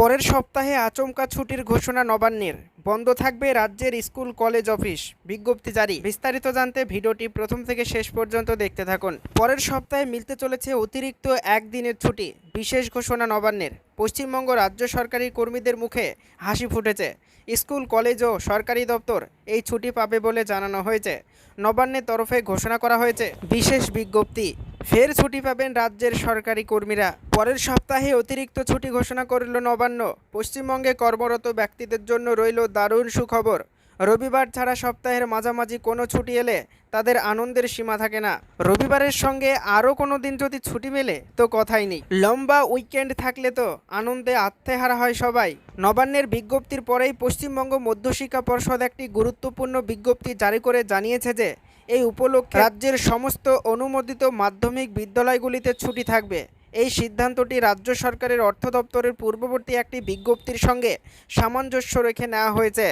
পরের সপ্তাহে আচমকা ছুটির ঘোষণা নবান্নের। বন্ধ থাকবে রাজ্যের স্কুল, কলেজ, অফিস। বিজ্ঞপ্তি জারি। বিস্তারিত জানতে ভিডিওটি প্রথম থেকে শেষ পর্যন্ত দেখতে থাকুন। পরের সপ্তাহে মিলতে চলেছে অতিরিক্ত একদিনের ছুটি, বিশেষ ঘোষণা নবান্নের। পশ্চিমবঙ্গ রাজ্য সরকারি কর্মীদের মুখে হাসি ফুটেছে। স্কুল, কলেজ ও সরকারি দপ্তর এই ছুটি পাবে বলে জানানো হয়েছে। নবান্নের তরফে ঘোষণা করা হয়েছে। বিশেষ বিজ্ঞপ্তি। ফের ছুটি পাবেন রাজ্যের সরকারি কর্মীরা। পরের সপ্তাহে অতিরিক্ত ছুটি ঘোষণা করল নবান্ন। পশ্চিমবঙ্গে কর্মরত ব্যক্তিদের জন্য রইল দারুণ সুখবর। রবিবার ছাড়া সপ্তাহের মাঝামাঝি কোনো ছুটি এলে তাদের আনন্দের সীমা থাকে না। রবিবারের সঙ্গে আরও কোনো দিন যদি ছুটি মেলে তো কথাই নেই। লম্বা উইকেন্ড থাকলে তো আনন্দে আত্মেহারা হয় সবাই। নবান্নের বিজ্ঞপ্তির পরেই পশ্চিমবঙ্গ মধ্যশিক্ষা পর্ষদ একটি গুরুত্বপূর্ণ বিজ্ঞপ্তি জারি করে জানিয়েছে যে, এই উপলক্ষে রাজ্যের সমস্ত অনুমোদিত মাধ্যমিক বিদ্যালয়গুলিতে ছুটি থাকবে। এই সিদ্ধান্তটি রাজ্য সরকারের অর্থ দপ্তরের পূর্ববর্তী একটি বিজ্ঞপ্তির সঙ্গে সামঞ্জস্য রেখে নেওয়া হয়েছে।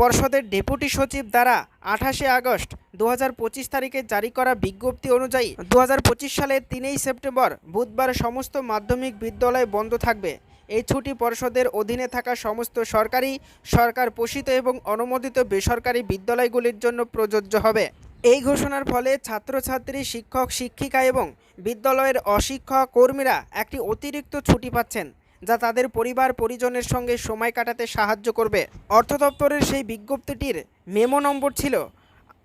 পর্ষদের ডেপুটি সচিব দ্বারা আঠাশে আগস্ট দু হাজার পঁচিশ তারিখে জারি করা বিজ্ঞপ্তি অনুযায়ী দু হাজার পঁচিশ সালের তিনই সেপ্টেম্বর বুধবার সমস্ত মাধ্যমিক বিদ্যালয় বন্ধ থাকবে। এই ছুটি পর্ষদের অধীনে থাকা সমস্ত সরকারি, সরকার পোষিত এবং অনুমোদিত বেসরকারি বিদ্যালয়গুলির জন্য প্রযোজ্য হবে। এই ঘোষণার ফলে ছাত্রছাত্রী, শিক্ষক, শিক্ষিকা এবং বিদ্যালয়ের অশিক্ষক কর্মীরা একটি অতিরিক্ত ছুটি পাচ্ছেন। যা তাদের পরিবার পরিজনের সঙ্গে সময় কাটাতে সাহায্য করবে। অর্থ দপ্তরের সেই বিজ্ঞপ্তিটির মেমো নম্বর ছিল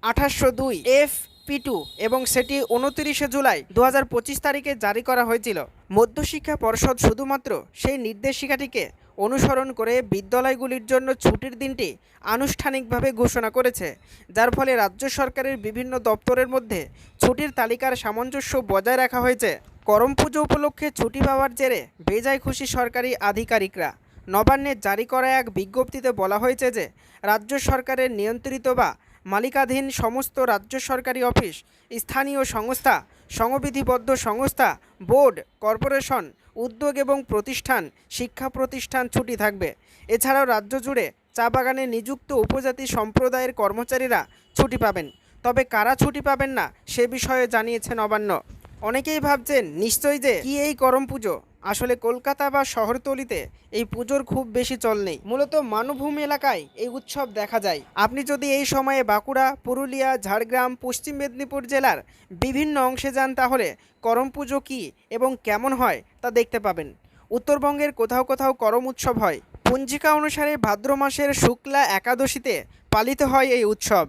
আঠাশশো দুই এফ পি টু এবং সেটি উনতিরিশে জুলাই দু হাজার পঁচিশ তারিখে জারি করা হয়েছিল। মধ্যশিক্ষা পর্ষদ শুধুমাত্র সেই নির্দেশিকাটিকে অনুসরণ করে বিদ্যালয়গুলির জন্য ছুটির দিনটি আনুষ্ঠানিকভাবে ঘোষণা করেছে, যার ফলে রাজ্য সরকারের বিভিন্ন দপ্তরের মধ্যে ছুটির তালিকার সামঞ্জস্য বজায় রাখা হয়েছে। করম পুজো উপলক্ষে ছুটি পাওয়ার জেরে বেজায় খুশি সরকারি আধিকারিকরা। নবান্নের জারি করা এক বিজ্ঞপ্তিতে বলা হয়েছে যে, রাজ্য সরকারের নিয়ন্ত্রিত বা মালিকাধীন সমস্ত রাজ্য সরকারি অফিস, স্থানীয় সংস্থা, সংবিধিবদ্ধ সংস্থা, বোর্ড, কর্পোরেশন, উদ্যোগ এবং প্রতিষ্ঠান, শিক্ষা প্রতিষ্ঠান ছুটি থাকবে। এছাড়াও রাজ্য জুড়ে চা বাগানে নিযুক্ত উপজাতি সম্প্রদায়ের কর্মচারীরা ছুটি পাবেন। তবে কারা ছুটি পাবেন না, সে বিষয়ে জানিয়েছে নবান্ন। অনেকেই ভাবছেন, নিশ্চয়ই যে কি এই করম পুজো? আসলে কলকাতা বা শহরতলিতে এই পুজোর খুব বেশি চল নেই। মূলত মানভূমি এলাকায় এই উৎসব দেখা যায়। আপনি যদি এই সময়ে বাঁকুড়া, পুরুলিয়া, ঝাড়গ্রাম, পশ্চিম মেদিনীপুর জেলার বিভিন্ন অংশে যান, তাহলে করম পুজো কী এবং কেমন হয় তা দেখতে পাবেন। উত্তরবঙ্গের কোথাও কোথাও করম উৎসব হয়। পঞ্জিকা অনুসারে ভাদ্র মাসের শুক্লা একাদশীতে পালিত হয় এই উৎসব।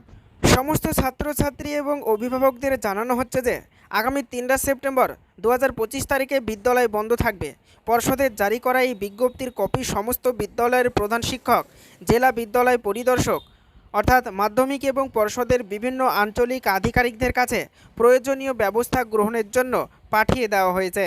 সমস্ত ছাত্রছাত্রী এবং অভিভাবকদের জানানো হচ্ছে যে আগামী তিনটা সেপ্টেম্বর দু হাজার পঁচিশ তারিখে বিদ্যালয় বন্ধ থাকবে। পর্ষদের জারি করা এই বিজ্ঞপ্তির কপি সমস্ত বিদ্যালয়ের প্রধান শিক্ষক, জেলা বিদ্যালয় পরিদর্শক অর্থাৎ মাধ্যমিক এবং পর্ষদের বিভিন্ন আঞ্চলিক আধিকারিকদের কাছে প্রয়োজনীয় ব্যবস্থা গ্রহণের জন্য পাঠিয়ে দেওয়া হয়েছে।